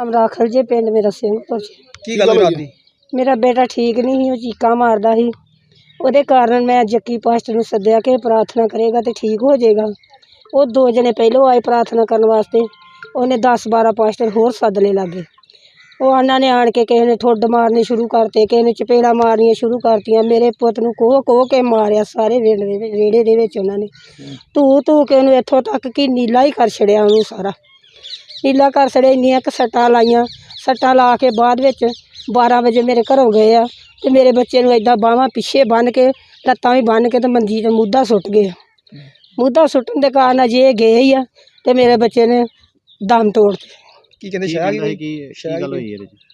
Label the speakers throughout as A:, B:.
A: ਨਾਮ ਰਾਖਲ ਜੇ ਪਿੰਡ ਮੇਰਾ ਸਿੰਘਪੁਰ ਚ।
B: ਕੀ ਗੱਲ ਹੋਈ ਰਾਤ ਦੀ
A: ਮੇਰਾ ਬੇਟਾ ਠੀਕ ਨਹੀਂ ਸੀ ਉਹ ਚੀਕਾਂ ਮਾਰਦਾ ਸੀ। ਉਹਦੇ ਕਾਰਨ ਮੈਂ ਜੱਕੀ ਪਾਸਟਰ ਨੂੰ ਸੱਦਿਆ ਕਿ ਪ੍ਰਾਰਥਨਾ ਕਰੇਗਾ ਤੇ ਠੀਕ ਹੋ ਜਾਏਗਾ। ਉਹ ਦੋ ਜਣੇ ਪਹਿਲੋਂ ਆਏ ਪ੍ਰਾਰਥਨਾ ਕਰਨ ਵਾਸਤੇ। ਉਹਨੇ 10 12 ਪਾਸਟਰ ਹੋਰ ਸੱਦ ਲਏ ਲਾਗੇ ਉਹ ਉਹਨਾਂ ਨੇ ਆਣ ਕੇ ਕਿਸੇ ਨੇ ਠੁੱਡ ਮਾਰਨੇ ਸ਼ੁਰੂ ਕਰਤੇ ਕਿਸੇ ਨੇ ਚਪੇੜਾ ਮਾਰਨੀਆਂ ਸ਼ੁਰੂ ਕਰਤੀਆਂ। ਮੇਰੇ ਪੁੱਤ ਨੂੰ ਕੋਹ ਕੋਹ ਕੇ ਮਾਰਿਆ ਸਾਰੇ ਵਿਹੜੇ ਦੇ ਵਿੱਚ- ਵਿਹੜੇ ਦੇ ਵਿੱਚ ਉਹਨਾਂ ਨੇ। ਧੂ ਧੂ ਕੇ ਉਹਨੂੰ ਇੱਥੋਂ ਤੱਕ ਕਿ ਨੀਲਾ ਹੀ ਕਰ ਛੜਿਆ ਉਹਨੂੰ ਸਾਰਾ। ਨੀਲਾ ਕਰ ਛੜਿਆ ਇੰਨੀਆਂ ਕੁ ਸੱਟਾਂ ਲਾਈਆਂ। ਸੱਟਾਂ ਲਾ ਕੇ ਬਾਅਦ ਵਿੱਚ 12 ਵਜੇ ਮੇਰੇ ਘਰੋਂ ਗਏ ਆ ਤੇ ਮੇਰੇ ਬੱਚੇ ਨੂੰ ਏਦਾਂ ਬਾਹਾਂ ਪਿੱਛੇ ਬੰਨ੍ਹ ਕੇ ਲੱਤਾਂ ਵੀ ਬੰਨ੍ਹ ਕੇ ਤੇ ਮੰਜੀ ਤੇ ਮੁੱਦਾ ਸੁੱਟ ਗਏ। ਮੁੱਦਾ ਸੁੱਟਣ ਦੇ ਕਾਰਨ ਅਜੇ ਇਹ ਗਏ ਹੀ ਆ ਤੇ ਮੇਰੇ ਬੱਚੇ ਨੇ ਦਮ ਤੋੜ ਦਿੱਤੇ।
B: ਕੀ ਕਹਿੰਦੇ ਸ਼ਾਹ ਕੀ
C: ਕੀ ਗੱਲ ਹੋਈ ਇਹਦੇ ਚ?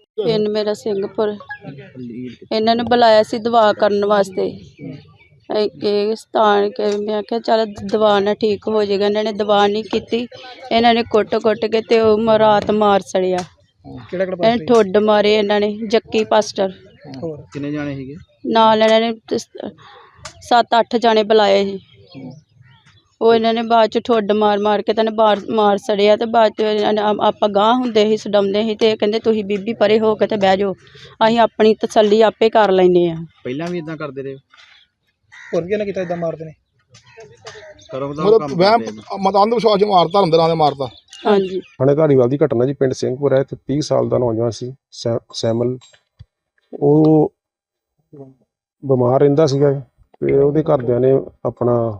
D: ਪਿੰਡ ਮੇਰਾ ਸਿੰਘਪੁਰ ਇਹਨਾਂ ਨੇ ਬੁਲਾਇਆ ਸੀ ਦਵਾ ਕਰਨ ਵਾਸਤੇ। ਇਹ ਇਹ ਸਥਾਨ ਕੇ ਮੈਂ ਕਿਹਾ ਚੱਲ ਦਵਾ ਨਾਲ ਠੀਕ ਹੋ ਜਾਏਗਾ ਇਹਨਾਂ ਨੇ ਦਵਾ ਨਹੀਂ ਕੀਤੀ। ਇਹਨਾਂ ਨੇ ਕੁੱਟ-ਕੁੱਟ ਕੇ ਤੇ ਉਹ ਮ- ਰਾਤ ਮਾਰ ਸੜਿਆ।
B: ਕਿਹੜਾ ਕਿਹੜਾ
D: ਇਹ ਠੁੱਡ ਮਾਰੇ ਇਹਨਾਂ ਨੇ ਜੱਕੀ ਪਾਸਟਰ।
B: ਹੋਰ?
C: ਕਿੰਨੇ ਜਾਣੇ ਸੀਗੇ?
D: ਨਾਲ ਇਹਨਾਂ ਨੇ 7-8 ਜਾਣੇ ਬੁਲਾਏ ਸੀ। ਉਹ ਇਹਨਾਂ ਨੇ ਬਾਅਦ ਚ ਠੁੱਡ ਮਾਰ ਮਾਰ ਕੇ ਤਾਂ ਇਹਨੇ ਬਾਹਰ ਮਾਰ ਸੜਿਆ ਤੇ ਬਾਅਦ ਚ ਇਹਨਾਂ ਨੇ ਆ- ਆਪਾਂ ਗਾਂਹ ਹੁੰਦੇ ਸੀ ਸਡਮਦੇ ਸੀ ਤੇ ਇਹ ਕਹਿੰਦੇ ਤੁਸੀਂ ਬੀਬੀ ਪਰੇ ਹੋ ਕੇ ਤੇ ਬਹਿ ਜਾਓ। ਅਸੀਂ ਆਪਣੀ ਤਸੱਲੀ ਆਪੇ ਕਰ ਲੈਨੇ ਆ।
C: ਪਹਿਲਾਂ ਵੀ ਇਦਾਂ ਕਰਦੇ ਰਹੇ?
B: ਹੋਰ ਵੀ ਇਹਨਾਂ ਕੀਤਾ ਇਦਾਂ ਮਾਰਦੇ ਨੇ?
C: ਕਰੋ ਦਾ
E: ਮਤਲਬ
C: ਕੰਮ
E: ਵਹਿਮ
C: ਕਰਦੇ ਨੇ।
E: ਮਤ ਅੰਧ ਵਿਸ਼ਵਾਸ ਮਾਰਤਾ ਨਾਂ ਮਾਰਤਾ।
D: ਹਾਂਜੀ।
F: ਥਾਣੇ ਧਾਰੀਵਾਲ ਦੀ ਘਟਨਾ ਜੀ ਪਿੰਡ ਸਿੰਘਪੁਰ ਹੈ ਤੇ 30 ਸਾਲ ਦਾ ਨੌਜਵਾਨ ਸੀ ਸੈ- ਸੈਮਲ। ਉਹ ਬਿਮਾਰ ਰਹਿੰਦਾ ਸੀਗਾ ਤੇ ਉਹਦੇ ਘਰਦਿਆਂ ਨੇ ਆਪਣਾ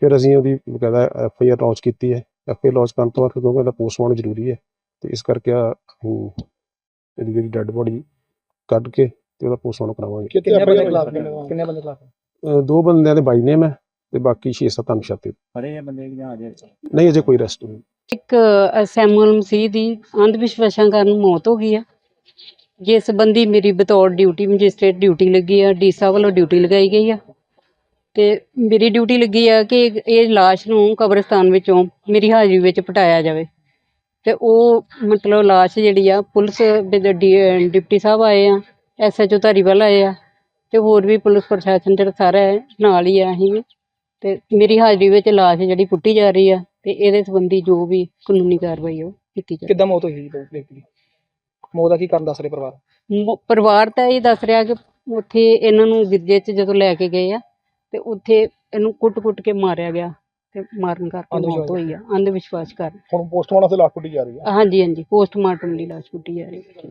F: ਫਿਰ ਅਸੀਂ ਉਹਦੀ ਬਕਾਇਦਾ ਐਫ ਆਈ ਆਰ ਲਾਂਚ ਕੀਤੀ ਹੈ। ਐਫ ਆਈ ਆਰ ਲਾਂਚ ਕਰਨ ਤੋਂ ਬਾਅਦ ਕਿਉਂਕਿ ਇਹਦਾ ਪੋਸਟਮਾਰਟਮ ਜ਼ਰੂਰੀ ਹੈ ਤੇ ਇਸ ਕਰਕੇ ਆ ਇਹਦੀ ਜਿਹੜੀ ਡੈੱਡ ਬੋਡੀ ਕੱਢ ਕੇ ਤੇ ਉਹਦਾ ਪੋਸਟਮਾਰਟਮ ਕਰਾਵਾਂਗੇ।
B: ਕਿੰਨੇ ਬੰਦੇ ਖਿਲਾਫ ਕਿੰਨੇ ਬੰਦੇ ਖਿਲਾਫ
F: ਦੋ ਬੰਦਿਆਂ ਦੇ ਬਾਈ ਨੇਮ ਹੈ ਤੇ ਬਾਕੀ 6-7 ਅਨਸ਼ਾਤੇ
C: ਫੜੇ ਆ ਬੰਦੇ ਜਾਂ ਅਜੇ
F: ਨਹੀਂ ਅਜੇ ਕੋਈ ਅਰੈਸਟ ਨਹੀਂ।
G: ਇੱਕ ਸੈਮੂਅਲ ਮਸੀਹ ਦੀ ਅੰਧ ਵਿਸ਼ਵਾਸਾਂ ਕਾਰਨ ਮੌਤ ਹੋ ਗਈ ਆ। ਜਿਸ ਸੰਬੰਧੀ ਮੇਰੀ ਬਤੌਰ ਡਿਊਟੀ ਮੈਜਿਸਟ੍ਰੇਟ ਡਿਊਟੀ ਲੱਗੀ ਆ ਡੀਸਾ ਵੱਲੋਂ ਡਿਊਟੀ ਲਗਾਈ ਗਈ ਆ। ਤੇ ਮੇਰੀ ਡਿਊਟੀ ਲੱਗੀ ਆ ਕਿ ਇਹ- ਲਾਸ਼ ਨੂੰ ਕਬਰਸਤਾਨ ਵਿੱਚੋਂ ਮੇਰੀ ਹਾਜ਼ਰੀ ਵਿੱਚ ਪਟਾਇਆ ਜਾਵੇ। ਤੇ ਉਹ ਮਤਲਬ ਲਾਸ਼ ਜਿਹੜੀ ਆ ਪੁਲਿਸ ਦੇ ਡ- ਡਿਪਟੀ ਸਾਹਿਬ ਆਏ ਆ ਐਸਐਚਓ ਧਾਰੀਵਾਲ ਆਏ ਆ ਤੇ ਹੋਰ ਵੀ ਪੁਲਿਸ ਪ੍ਰਸ਼ਾਸਨ ਜਿਹੜਾ ਸਾਰਾ ਹੈ ਨਾਲ ਹੀ ਆ ਅਸੀਂ ਵੀ। ਤੇ ਮੇਰੀ ਹਾਜ਼ਰੀ ਵਿੱਚ ਲਾਸ਼ ਜਿਹੜੀ ਪੁੱਟੀ ਜਾ ਰਹੀ ਆ ਤੇ ਇਹਦੇ ਸੰਬੰਧੀ ਜੋ ਵੀ ਕਾਨੂੰਨੀ ਕਾਰਵਾਈ ਉਹ ਕੀਤੀ ਜਾਵੇ।
B: ਕਿੱਦਾਂ ਮੌਤ ਹੋਈ ਜੀ ਦੀ ਮੌਤ ਦਾ ਕੀ ਕਾਰਨ ਦੱਸ ਰਹੇ ਪਰਿਵਾਰ?
G: ਮ- ਪਰਿਵਾਰ ਤਾਂ ਇਹ ਦੱਸ ਰਿਹਾ ਕਿ ਉੱਥੇ ਇਹਨਾਂ ਨੂੰ ਗਿਰਜੇ 'ਚ ਜਦੋਂ ਲੈ ਕੇ ਗਏ ਆ ਤੇ ਉੱਥੇ ਇਹਨੂੰ ਕੁੱਟ-ਕੁੱਟ ਕੇ ਮਾਰਿਆ ਗਿਆ ਤੇ ਮਾਰਨ ਕਰਕੇ ਮੌਤ ਹੋਈ ਆ ਅੰਧ ਵਿਸ਼ਵਾਸ ਕਾਰਨ।
E: ਹੁਣ ਪੋਸਟਮਾਰਟਮ ਤੇ ਲਾਸ਼ ਪੁੱਟੀ ਜਾ ਰਹੀ ਹੈ
G: ਹਾਂਜੀ ਹਾਂਜੀ ਪੋਸਟਮਾਰਟਮ ਦੀ ਲਾਸ਼ ਪੁੱਟੀ ਜਾ ਰਹੀ ਹੈ